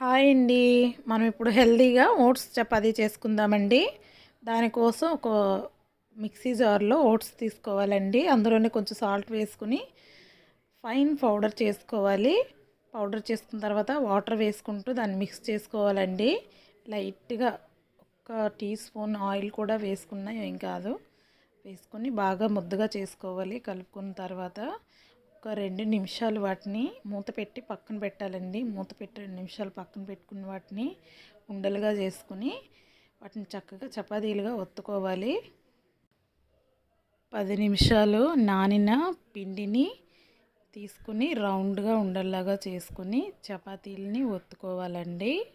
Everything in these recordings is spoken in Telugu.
హాయ్ అండి. మనం ఇప్పుడు హెల్తీగా ఓట్స్ చపాతీ చేసుకుందామండి. దానికోసం ఒక మిక్సీ జార్లో ఓట్స్ తీసుకోవాలండి. అందులోనే కొంచెం సాల్ట్ వేసుకుని ఫైన్ పౌడర్ చేసుకోవాలి. పౌడర్ చేసుకున్న తర్వాత వాటర్ వేసుకుంటూ దాన్ని మిక్స్ చేసుకోవాలండి. లైట్గా ఒక టీ స్పూన్ ఆయిల్ కూడా వేసుకున్నా ఏం కాదు. వేసుకొని బాగా ముద్దగా చేసుకోవాలి. కలుపుకున్న తర్వాత ఒక రెండు నిమిషాలు వాటిని మూత పెట్టి పక్కన పెట్టాలండి. మూత పెట్టి రెండు నిమిషాలు పక్కన పెట్టుకున్న వాటిని ఉండలుగా చేసుకుని వాటిని చక్కగా చపాతీలుగా ఒత్తుకోవాలి. పది నిమిషాలు నానిన పిండిని తీసుకుని రౌండ్గా ఉండల్లాగా చేసుకుని చపాతీలని ఒత్తుకోవాలండి.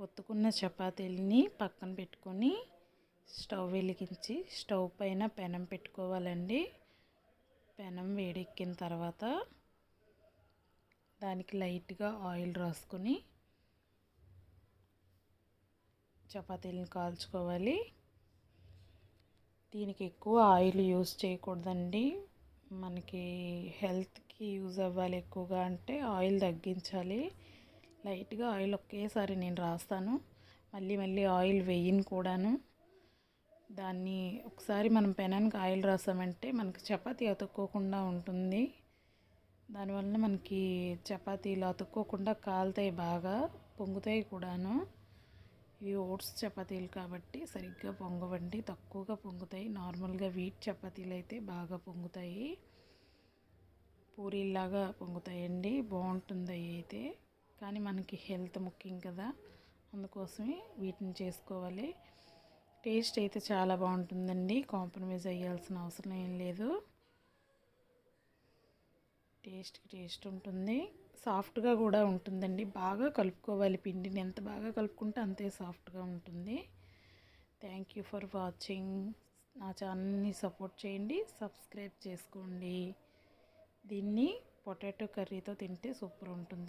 ఒత్తుకున్న చపాతీలని పక్కన పెట్టుకొని స్టవ్ వెలిగించి స్టవ్ పైన పెనం పెట్టుకోవాలండి. పెనం వేడెక్కిన తర్వాత దానికి లైట్గా ఆయిల్ రాసుకొని చపాతీలను కాల్చుకోవాలి. దీనికి ఎక్కువ ఆయిల్ యూస్ చేయకూడదండి. మనకి హెల్త్కి యూజ్ అవ్వాలి ఎక్కువగా అంటే ఆయిల్ తగ్గించాలి. లైట్గా ఆయిల్ ఒకేసారి నేను రాస్తాను. మళ్ళీ మళ్ళీ ఆయిల్ వేయను కూడాను. దాన్ని ఒకసారి మనం పెనానికి ఆయిల్ రాసామంటే మనకి చపాతీ అతుక్కోకుండా ఉంటుంది. దానివల్ల మనకి చపాతీలు అతుక్కోకుండా కాలుతాయి బాగా పొంగుతాయి కూడాను. ఇవి ఓట్స్ చపాతీలు కాబట్టి సరిగ్గా పొంగవండి. తక్కువగా పొంగుతాయి. నార్మల్గా వీట్ చపాతీలు అయితే బాగా పొంగుతాయి. పూరీలాగా పొంగుతాయండి. బాగుంటుంది అయితే. కానీ మనకి హెల్త్ ముఖ్యం కదా. అందుకోసమే వీటిని చేసుకోవాలి. టేస్ట్ అయితే చాలా బాగుంటుందండి. కాంప్రమైజ్ అయ్యాల్సిన అవసరం ఏం లేదు. టేస్ట్కి టేస్ట్ ఉంటుంది. సాఫ్ట్గా కూడా ఉంటుందండి. బాగా కలుపుకోవాలి పిండిని. ఎంత బాగా కలుపుకుంటే అంతే సాఫ్ట్గా ఉంటుంది. Thank you for watching. నా ఛానల్ని సపోర్ట్ చేయండి. సబ్స్క్రైబ్ చేసుకోండి. దీన్ని పొటాటో కర్రీతో తింటే సూపర్ ఉంటుంది.